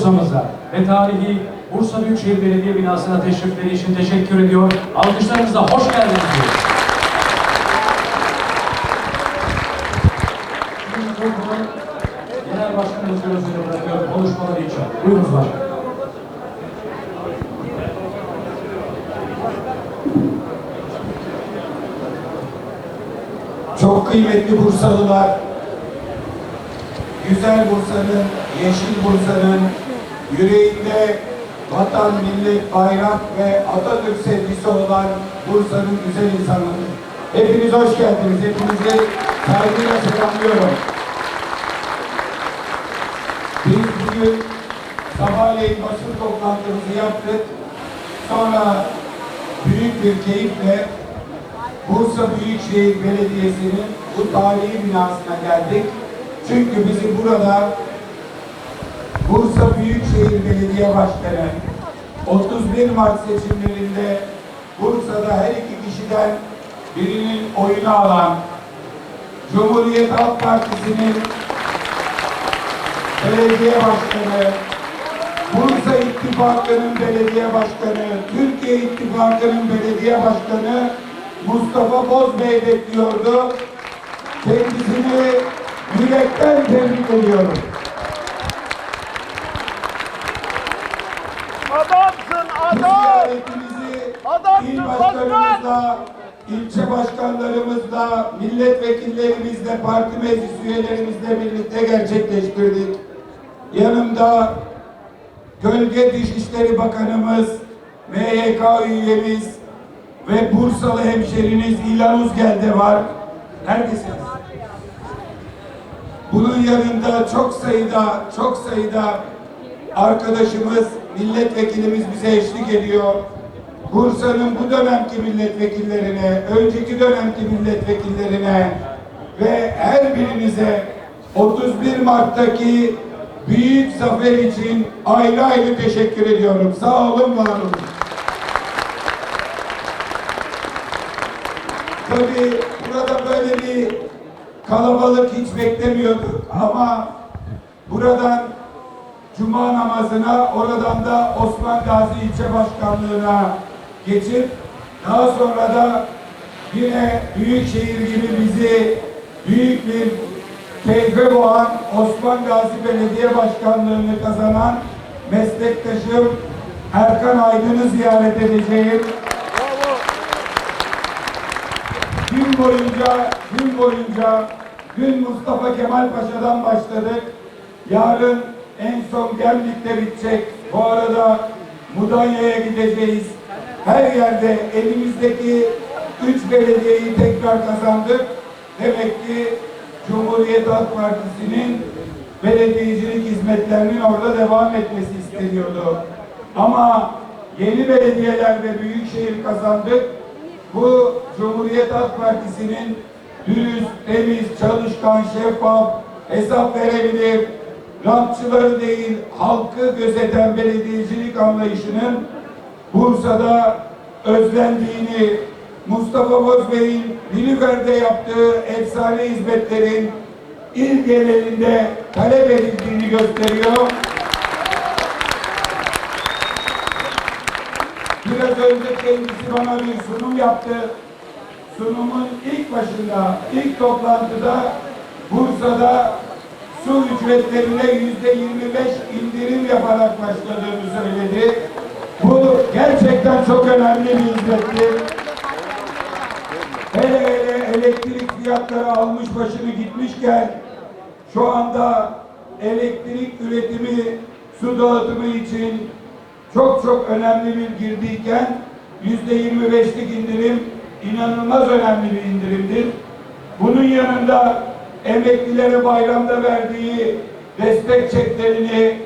Bursa'mıza ve tarihi Bursa Büyükşehir Belediye binasına teşrifleri için teşekkür ediyor. Alkışlarınızla hoş geldiniz diyor. Genel Başkan Özgür Özel'e bırakıyorum konuşmaları için. Buyurunuz başkanım. Çok kıymetli Bursalılar, güzel Bursa'nın, yeşil Bursa'nın yüreğinde vatan, millet, bayrak ve Atatürk sevgisi olan Bursa'nın güzel insanları. Hepiniz hoş geldiniz. Hepinizi saygıyla selamlıyorum. Biz bugün sabahleyin basın toplantımızı yaptık. Sonra büyük bir keyifle Bursa Büyükşehir Belediyesi'nin bu tarihi binasına geldik. Çünkü bizim burada Bursa Büyükşehir Belediye Başkanı 31 Mart seçimlerinde Bursa'da her iki kişiden birinin oyunu alan Cumhuriyet Halk Partisi'nin belediye başkanı, Bursa İttifakı'nın belediye başkanı, Türkiye İttifakı'nın belediye başkanı Mustafa Bozbey bekliyordu. Kendisini yürekten tebrik ediyorum. Adamsın Bu adam. Adamsın il başkan. ilçe başkanlarımızla, milletvekillerimizle, parti meclis üyelerimizle birlikte gerçekleştirdik. Yanımda Gölge Dışişleri Bakanımız, MYK üyemiz ve Bursalı hemşeriniz İlhan Uzgel de var. Neredesiniz? Bunun yanında çok sayıda, çok sayıda arkadaşımız, milletvekilimiz bize eşlik ediyor. Bursa'nın bu dönemki milletvekillerine, önceki dönemki milletvekillerine ve her birinize 31 Mart'taki büyük zafer için ayrı ayrı teşekkür ediyorum. Sağ olun, var olun. Tabii burada böyle bir kalabalık hiç beklemiyorduk ama buradan Cuma namazına, oradan da Osman Gazi ilçe başkanlığına geçip daha sonra da yine Büyükşehir gibi bizi büyük bir keyfe boğan Osman Gazi Belediye Başkanlığını kazanan meslektaşım Erkan Aydın'ı ziyaret edeceğim. Gün boyunca, gün boyunca dün Mustafa Kemal Paşa'dan başladık. Yarın en son Gemlik'te bitecek. Bu arada Mudanya'ya gideceğiz. Her yerde elimizdeki üç belediyeyi tekrar kazandık. Demek ki Cumhuriyet Halk Partisi'nin belediyecilik hizmetlerinin orada devam etmesi isteniyordu. Ama yeni belediyeler ve büyükşehir kazandık. Bu Cumhuriyet Halk Partisi'nin dürüst, temiz, çalışkan, şeffaf, hesap verebilir, rantçıları değil, halkı gözeten belediyecilik anlayışının Bursa'da özlendiğini, Mustafa Bozbey'in Nilüfer'de yaptığı efsane hizmetlerin il genelinde talep edildiğini gösteriyor. Biraz önce kendisi bana bir sunum yaptı. Sunumun ilk başında, ilk toplantıda Bursa'da su ücretlerine yüzde 25 indirim yaparak başladığını söyledi. Bu gerçekten çok önemli bir hizmetti. Hele hele elektrik fiyatları almış başını gitmişken şu anda elektrik üretimi, su dağıtımı için çok çok önemli bir girdiyken yüzde 25'lik indirim inanılmaz önemli bir indirimdir. Bunun yanında emeklilere bayramda verdiği destek çeklerini,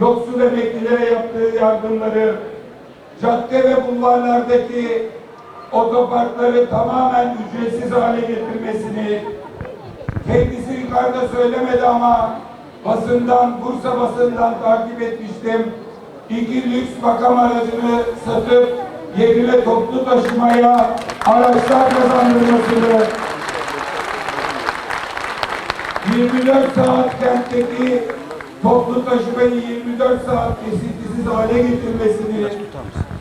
yoksul emeklilere yaptığı yardımları, cadde ve bulvarlardaki otoparkları tamamen ücretsiz hale getirmesini, kendisi yukarıda söylemedi ama basından, Bursa basından takip etmiştim. İki lüks makam aracını satıp yerine toplu taşımaya araçlar kazandırmasını, 24 saat kentteki toplu taşımayı 24 saat kesintisiz hale getirmesini,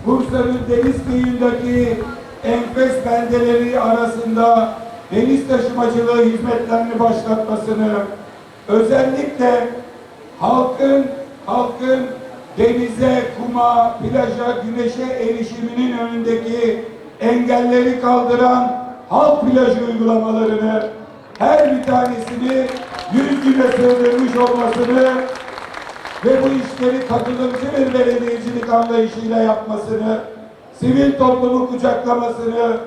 Bursa'nın deniz kıyındaki enfes beldeleri arasında deniz taşımacılığı hizmetlerini başlatmasını, özellikle halkın halkın denize, kuma, plaja, güneşe erişiminin önündeki engelleri kaldıran halk plajı uygulamalarını her bir tanesini yüz güne sığdırmış olmasını ve bu işleri katılımcı bir belediyecilik anlayışıyla yapmasını, sivil toplumu kucaklamasını,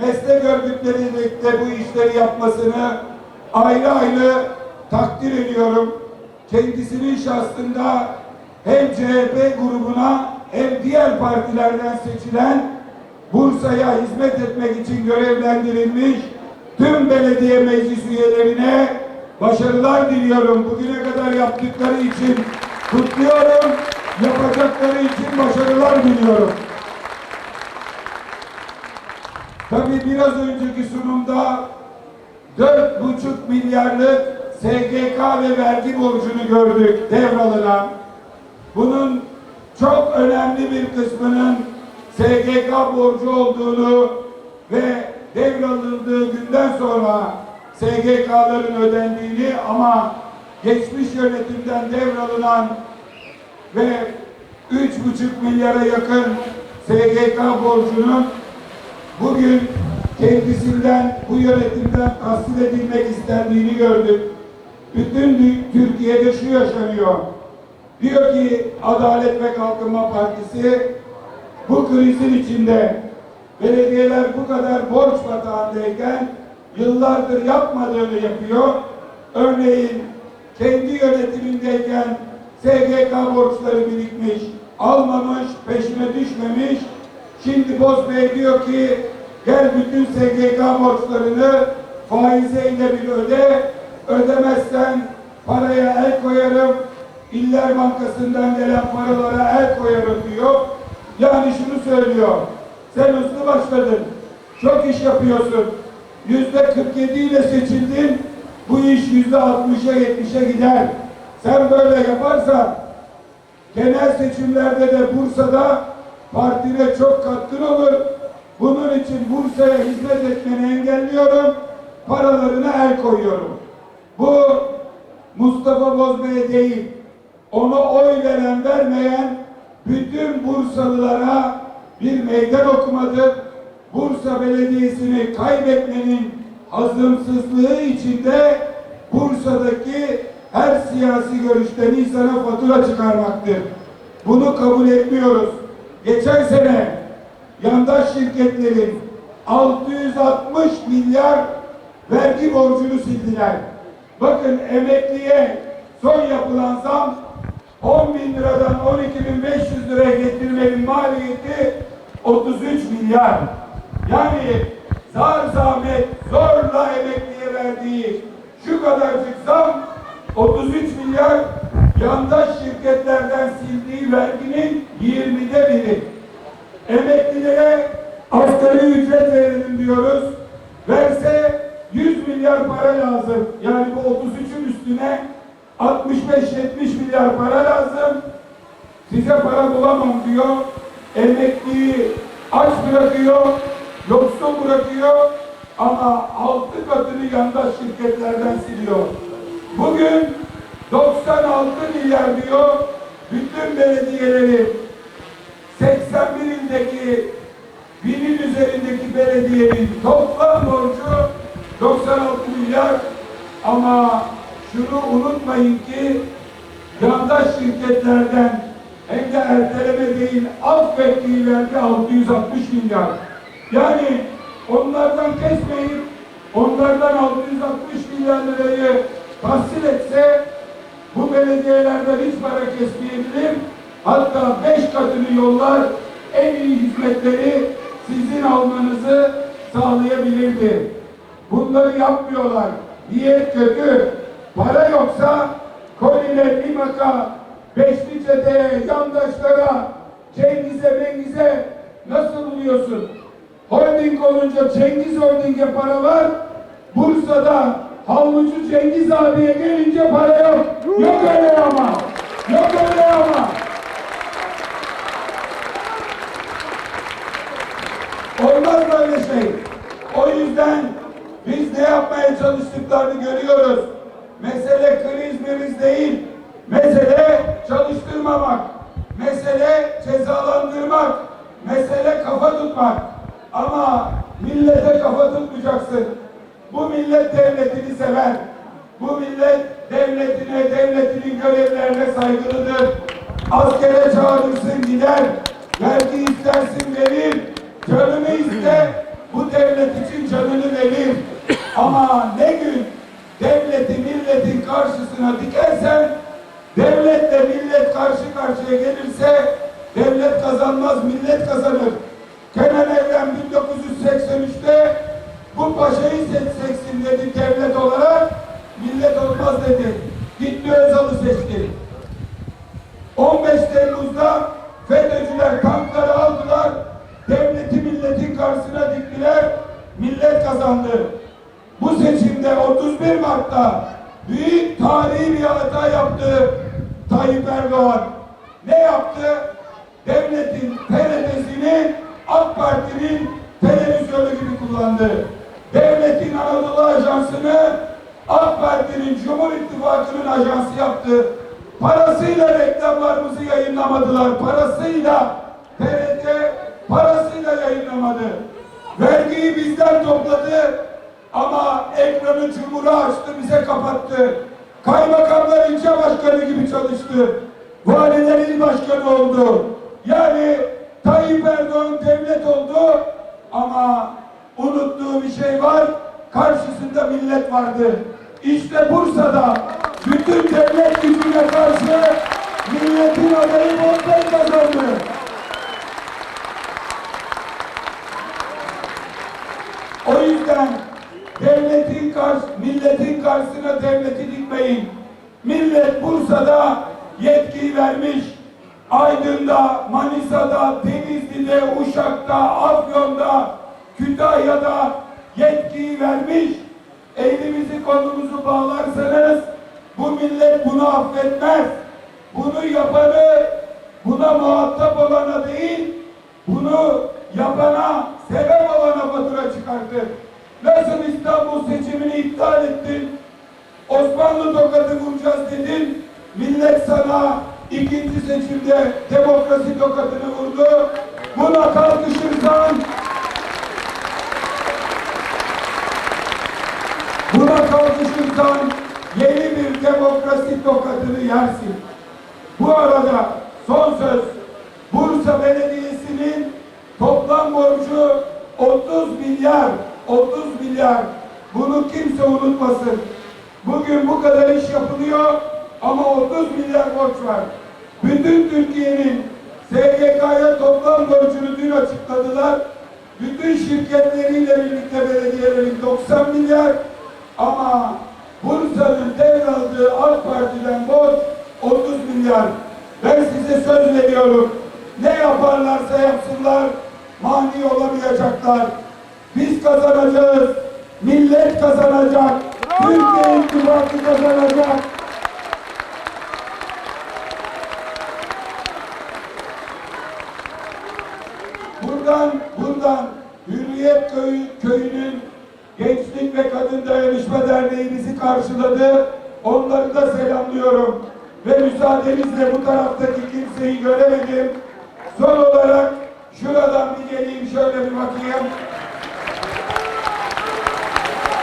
meslek örgütleriyle birlikte bu işleri yapmasını ayrı ayrı takdir ediyorum. Kendisinin şahsında hem CHP grubuna hem diğer partilerden seçilen Bursa'ya hizmet etmek için görevlendirilmiş tüm belediye meclis üyelerine başarılar diliyorum. Bugüne kadar yaptıkları için kutluyorum. Yapacakları için başarılar diliyorum. Tabii biraz önceki sunumda 4,5 milyarlık SGK ve vergi borcunu gördük devralınan. Bunun çok önemli bir kısmının SGK borcu olduğunu ve devralındığı günden sonra SGK'ların ödendiğini ama geçmiş yönetimden devralınan ve 3,5 milyara yakın SGK borcunun bugün kendisinden, bu yönetimden tahsil edilmek istendiğini gördük. Bütün Türkiye'de şu yaşanıyor. Diyor ki Adalet ve Kalkınma Partisi bu krizin içinde belediyeler bu kadar borç batağındayken yıllardır yapmadığını yapıyor. Örneğin kendi yönetimindeyken SGK borçları birikmiş, almamış, peşine düşmemiş. Şimdi Bozbey diyor ki gel bütün SGK borçlarını faiziyle bir öde, ödemezsen paraya el koyarım, İller Bankası'ndan gelen paralara el koyarım diyor. Yani şunu söylüyor, sen hızlı başladın, çok iş yapıyorsun, yüzde 47 ile seçildin, bu iş yüzde 60'a 70'e gider. Sen böyle yaparsan genel seçimlerde de Bursa'da partine çok katkın olur. Bunun için Bursa'ya hizmet etmeni engelliyorum. Paralarına el koyuyorum. Bu Mustafa Bozbey değil. Ona oy veren vermeyen bütün Bursalılara bir meydan okumadır. Bursa Belediyesi'ni kaybetmenin hazımsızlığı içinde Bursa'daki her siyasi görüşten insana fatura çıkarmaktır. Bunu kabul etmiyoruz. Geçen sene yandaş şirketlerin 660 milyar vergi borcunu sildiler. Bakın emekliye son yapılan zam 10 bin liradan 12 bin 500 liraya getirmenin maliyeti 33 milyar. Yani zar zahmet zorla emekliye verdiği şu kadarcık zam 33 milyar yandaş şirketlerden sildiği verginin 20'de biri. Emeklilere asgari ücret verelim diyoruz. Verse 100 milyar para lazım. Yani bu 33'ün üstüne 65-70 milyar para lazım. Size para bulamam diyor. Emekliyi aç bırakıyor, yoksul bırakıyor ama altı katını yandaş şirketlerden siliyor. Bugün 96 milyar diyor bütün belediyeleri 81 ildeki binin üzerindeki belediyenin toplam borcu 96 milyar ama şunu unutmayın ki yandaş şirketlerden hem de erteleme değil affettiği vergi 660 milyar. Yani onlardan kesmeyip onlardan 660 milyar lirayı tahsil etse bu belediyelerden hiç para kesmeyebilir. Hatta beş katını yollar en iyi hizmetleri sizin almanızı sağlayabilirdi. Bunları yapmıyorlar. Niyet kötü. Para yoksa Koline, Limak'a, Beşlice'de, yandaşlara, Cengiz'e, Mengiz'e nasıl buluyorsun? Holding olunca Cengiz Holding'e para var. Bursa'da havlucu Cengiz abiye gelince para yok. Yok öyle ama. Yok öyle ama. Olmaz böyle şey. O yüzden biz ne yapmaya çalıştıklarını görüyoruz. Mesele kriz miriz değil. Mesele çalıştırmamak. Mesele cezalandırmak. Mesele kafa tutmak. Ama millete kafa tutmayacaksın. Bu millet devletini sever. Bu millet devletine, devletinin görevlerine saygılıdır. Askere çağırırsın gider. Vergi istersin verir. Canını iste. Bu devlet için canını verir. Ama ne gün devleti milletin karşısına dikersen devletle millet karşı karşıya gelirse devlet kazanmaz millet kazanır. Kenan Evren 1983'te bu paşayı seçeceksin dedi devlet olarak millet olmaz dedi. Devletin Anadolu Ajansı'nı AK Parti'nin Cumhur İttifakı'nın ajansı yaptı. Parasıyla reklamlarımızı yayınlamadılar. Parasıyla TRT parasıyla yayınlamadı. Vergiyi bizden topladı ama ekranı cumhura açtı bize kapattı. Kaymakamlar ilçe başkanı gibi çalıştı. Valiler il başkanı oldu. Yani Tayyip Erdoğan devlet oldu ama unuttuğu bir şey var. Karşısında millet vardı. İşte Bursa'da bütün devlet gücüne karşı milletin adayı Bozbey kazandı. O yüzden devletin karşı, milletin karşısına devleti dikmeyin. Millet Bursa'da yetkiyi vermiş. Aydın'da, Manisa'da, Denizli'de, Uşak'ta, Afyon'da, Kütahya'da yetkiyi vermiş. Elimizi kolumuzu bağlarsanız bu millet bunu affetmez. Bunu yapanı, buna muhatap olana değil, bunu yapana, sebep olana fatura çıkartır. Nasıl İstanbul seçimini iptal ettin? Osmanlı tokadı vuracağız dedin. Millet sana ikinci seçimde demokrasi tokadını vurdu. Buna kalkışırsan buna kalkışırsan yeni bir demokrasi tokadını yersin. Bu arada son söz Bursa Belediyesi'nin toplam borcu 30 milyar 30 milyar bunu kimse unutmasın. Bugün bu kadar iş yapılıyor ama 30 milyar borç var. Bütün Türkiye'nin SGK'ya toplam borcunu dün açıkladılar. Bütün şirketleriyle birlikte belediyelerin 90 milyar ama Bursa'nın devraldığı AK Parti'den borç 30 milyar. Ben size söz veriyorum. Ne yaparlarsa yapsınlar mani olamayacaklar. Biz kazanacağız. Millet kazanacak. Türkiye İttifakı kazanacak. Buradan, buradan Hürriyet Köyü, Köyü'nün Ve Kadın Dayanışma Derneği bizi karşıladı. Onları da selamlıyorum. Ve müsaadenizle bu taraftaki kimseyi göremedim. Son olarak şuradan bir geleyim şöyle bir bakayım.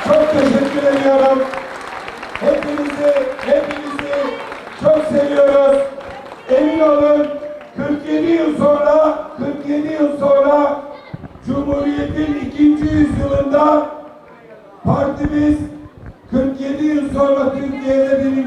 Çok teşekkür ediyorum. Hepinizi, hepinizi çok seviyoruz. Emin olun 47 yıl sonra, 47 yıl sonra Cumhuriyet'in ikinci yüzyılında partimiz 47 yıl sonra Türkiye'de birinci